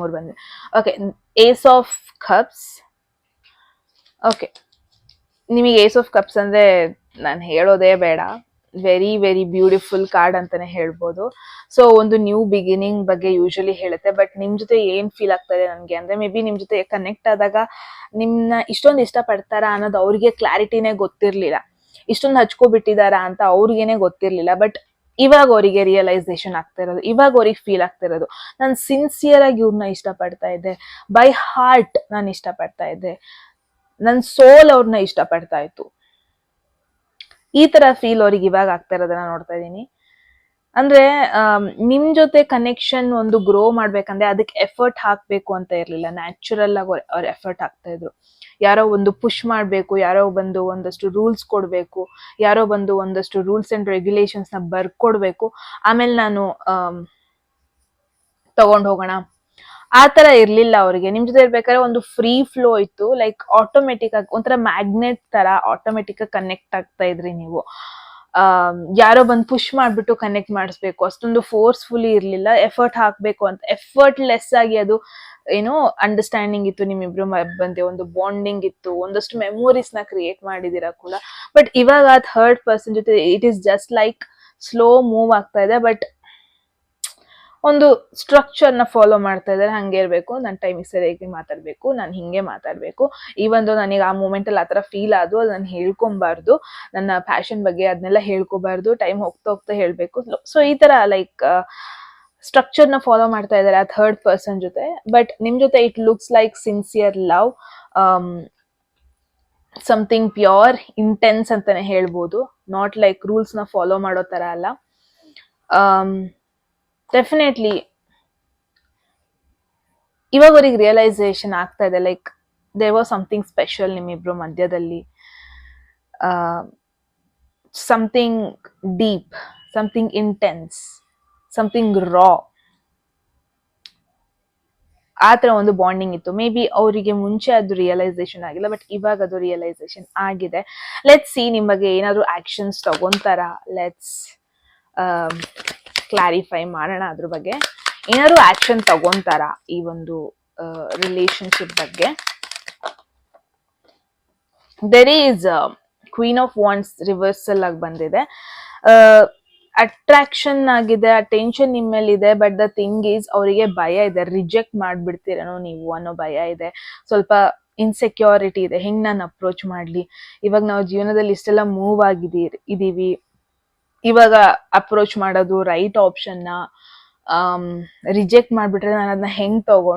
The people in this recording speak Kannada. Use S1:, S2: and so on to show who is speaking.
S1: ಮೂರು ಬಂದಿದೆ okay ace of cups okay ನಿಮಗೆ ಏಸ್ ಆಫ್ ಕಪ್ಸ್ ಅಂದ್ರೆ ನಾನು ಹೇಳೋದೇ ಬೇಡ. ವೆರಿ ವೆರಿ ಬ್ಯೂಟಿಫುಲ್ ಕಾರ್ಡ್ ಅಂತಾನೆ ಹೇಳ್ಬೋದು. ಸೊ ಒಂದು ನ್ಯೂ ಬಿಗಿನಿಂಗ್ ಬಗ್ಗೆ ಯೂಶಲಿ ಹೇಳುತ್ತೆ ಬಟ್ ನಿಮ್ ಜೊತೆ ಏನ್ ಫೀಲ್ ಆಗ್ತಾ ಇದೆ ನನಗೆ? ಅಂದ್ರೆ ಮೇ ಬಿ ನಿಮ್ ಜೊತೆ ಕನೆಕ್ಟ್ ಆದಾಗ ನಿಮ್ಮನ್ನ ಇಷ್ಟೊಂದು ಇಷ್ಟ ಪಡ್ತಾರಾ ಅನ್ನೋದು ಅವ್ರಿಗೆ ಕ್ಲಾರಿಟಿನೇ ಗೊತ್ತಿರಲಿಲ್ಲ. ಇಷ್ಟೊಂದು ಹಚ್ಕೊಬಿಟ್ಟಿದಾರಾ ಅಂತ ಅವ್ರಿಗೇನೆ ಗೊತ್ತಿರಲಿಲ್ಲ ಬಟ್ ಇವಾಗ ಅವರಿಗೆ ರಿಯಲೈಸೇಷನ್ ಆಗ್ತಾ ಇರೋದು, ಇವಾಗ ಅವ್ರಿಗೆ ಫೀಲ್ ಆಗ್ತಾ ಇರೋದು. ನಾನು ಸಿನ್ಸಿಯರ್ ಆಗಿ ಇವ್ರನ್ನ ಇಷ್ಟಪಡ್ತಾ ಇದ್ದೆ. ಬೈ ಹಾರ್ಟ್ ನಾನು ಇಷ್ಟಪಡ್ತಾ ಇದ್ದೆ. ನನ್ನ ಸೋಲ್ ಅವ್ರನ್ನ ಇಷ್ಟಪಡ್ತಾ ಇತ್ತು. ಈ ತರ ಫೀಲ್ ಅವ್ರಿಗೆ ಇವಾಗ ಆಗ್ತಾ ಇರೋದನ್ನ ನೋಡ್ತಾ ಇದ್ದೀನಿ. ಅಂದ್ರೆ ನಿಮ್ ಜೊತೆ ಕನೆಕ್ಷನ್ ಒಂದು ಗ್ರೋ ಮಾಡ್ಬೇಕಂದ್ರೆ ಅದಕ್ಕೆ ಎಫರ್ಟ್ ಹಾಕ್ಬೇಕು ಅಂತ ಇರ್ಲಿಲ್ಲ. ನ್ಯಾಚುರಲ್ ಆಗಿ ಅವ್ರ ಎಫರ್ಟ್ ಹಾಕ್ತಾ ಇದ್ರು. ಯಾರೋ ಒಂದು ಪುಷ್ ಮಾಡ್ಬೇಕು, ಯಾರೋ ಬಂದು ಒಂದಷ್ಟು ರೂಲ್ಸ್ ಕೊಡ್ಬೇಕು, ಯಾರೋ ಬಂದು ಒಂದಷ್ಟು ರೂಲ್ಸ್ ಅಂಡ್ ರೆಗ್ಯುಲೇಷನ್ಸ್ನ ಬರ್ಕೊಡ್ಬೇಕು. ಆಮೇಲೆ ನಾನು ತಗೊಂಡ್ ಹೋಗೋಣ. ಆ ತರ ಇರ್ಲಿಲ್ಲ ಅವ್ರಿಗೆ. ನಿಮ್ ಜೊತೆ ಇರ್ಬೇಕಾದ್ರೆ ಒಂದು ಫ್ರೀ ಫ್ಲೋ ಇತ್ತು. ಲೈಕ್ ಆಟೋಮೆಟಿಕ್ ಆಗಿ ಒಂಥರ ಮ್ಯಾಗ್ನೆಟ್ ತರ ಆಟೋಮೆಟಿಕ್ ಆಗಿ ಕನೆಕ್ಟ್ ಆಗ್ತಾ ಇದ್ರಿ ನೀವು. ಯಾರೋ ಬಂದು ಪುಷ್ ಮಾಡಿಬಿಟ್ಟು ಕನೆಕ್ಟ್ ಮಾಡಿಸ್ಬೇಕು. ಅಷ್ಟೊಂದು ಫೋರ್ಸ್ಫುಲಿ ಇರಲಿಲ್ಲ. ಎಫರ್ಟ್ ಹಾಕಬೇಕು ಅಂತ. ಎಫರ್ಟ್ ಲೆಸ್ ಆಗಿ ಅದು, ಏನೋ ಅಂಡರ್ಸ್ಟ್ಯಾಂಡಿಂಗ್ ಇತ್ತು ನಿಮ್ಮಿಬ್ರು ಬಂದೆ. ಒಂದು ಬಾಂಡಿಂಗ್ ಇತ್ತು. ಒಂದಷ್ಟು ಮೆಮೊರೀಸ್ನ ಕ್ರಿಯೇಟ್ ಮಾಡಿದಿರ ಕೂಡ. ಬಟ್ ಇವಾಗ ಆ ಥರ್ಡ್ ಪರ್ಸನ್ ಜೊತೆ it is just like slow move ಆಗ್ತಾ ಇದೆ. ಬಟ್ ಒಂದು ಸ್ಟ್ರಕ್ಚರ್ನ ಫಾಲೋ ಮಾಡ್ತಾ ಇದ್ದಾರೆ. ಹಂಗೆ ಇರಬೇಕು. ನನ್ನ ಟೈಮಿಗೆ ಸರಿಯಾಗಿ ಮಾತಾಡಬೇಕು. ನಾನು ಹಿಂಗೆ ಮಾತಾಡಬೇಕು. ಒಂದು ನನಗೆ ಆ ಮೂಮೆಂಟಲ್ಲಿ ಅಲ್ಲಿ ಥರ ಫೀಲ್ ಆದು ಅದು ನಾನು ಹೇಳ್ಕೊಬಾರ್ದು ನನ್ನ ಫ್ಯಾಷನ್ ಬಗ್ಗೆ ಅದನ್ನೆಲ್ಲ ಹೇಳ್ಕೊಬಾರ್ದು. ಟೈಮ್ ಹೋಗ್ತಾ ಹೋಗ್ತಾ ಹೇಳಬೇಕು. ಸೊ ಈ ತರ ಲೈಕ್ ಸ್ಟ್ರಕ್ಚರ್ನ ಫಾಲೋ ಮಾಡ್ತಾ ಇದ್ದಾರೆ ಆ ಥರ್ಡ್ ಪರ್ಸನ್ ಜೊತೆ. ಬಟ್ ನಿಮ್ಮ ಜೊತೆ it looks like sincere love something pure intense ಅಂತಾನೆ ಹೇಳ್ಬೋದು. ನಾಟ್ ಲೈಕ್ ರೂಲ್ಸ್ನ ಫಾಲೋ ಮಾಡೋ ತರ ಅಲ್ಲ. ಡೆಫಿನೆಟ್ಲಿ ಇವಾಗ ಅವ್ರಿಗೆ ರಿಯಲೈಸೇಷನ್ ಆಗ್ತಾ ಇದೆ. Like they was something special ನಿಮ್ಮಿಬ್ರು ಮಧ್ಯದಲ್ಲಿ. Something deep something intense something raw ಆ ಥರ ಒಂದು ಬಾಂಡಿಂಗ್ ಇತ್ತು. ಮೇ ಬಿ ಅವರಿಗೆ ಮುಂಚೆ ಅದು ರಿಯಲೈಸೇಷನ್ ಆಗಿಲ್ಲ ಬಟ್ ಇವಾಗ ಅದು ರಿಯಲೈಸೇಷನ್ ಆಗಿದೆ. ಲೆಟ್ಸ್ ಸಿ ನಿಮಗೆ ಏನಾದರೂ ಆ್ಯಕ್ಷನ್ಸ್ ತಗೊಂತಾರ? ಲೆಟ್ಸ್ ಕ್ಲಾರಿಫೈ ಮಾಡೋಣ ಅದ್ರ ಬಗ್ಗೆ. ಏನಾದ್ರು ಆಕ್ಷನ್ ತಗೊಂತಾರ ಈ ಒಂದು ರಿಲೇಶನ್ಶಿಪ್ ಬಗ್ಗೆ? There is queen of wands reversal ಆಗಿ ಬಂದಿದೆ. ಅಟ್ರಾಕ್ಷನ್ ಆಗಿದೆ ಟೆನ್ಷನ್ ನಿಮ್ಮ ಮೇಲೆ ಇದೆ ಬಟ್ ದ ಥಿಂಗ್ ಈಸ್ ಅವರಿಗೆ ಭಯ ಇದೆ ರಿಜೆಕ್ಟ್ ಮಾಡ್ಬಿಡ್ತೀರೇನೋ ನೀವು ಅನ್ನೋ ಭಯ ಇದೆ. ಸ್ವಲ್ಪ ಇನ್ಸೆಕ್ಯೂರಿಟಿ ಇದೆ, ಹೆಂಗ್ ನಾನು ಅಪ್ರೋಚ್ ಮಾಡ್ಲಿ? ಇವಾಗ ನಾವು ಜೀವನದಲ್ಲಿ ಇಷ್ಟೆಲ್ಲ ಮೂವ್ ಆಗಿದ್ದೀರಿ, ಇದೀವಿ. ಇವಾಗ ಅಪ್ರೋಚ್ ಮಾಡೋದು ರೈಟ್ ಆಪ್ಷನ್ನ ರಿಜೆಕ್ಟ್ ಮಾಡ್ಬಿಟ್ರೆ ನಾನು ಅದನ್ನ ಹೆಂಗ್ ತಗೊಂಡು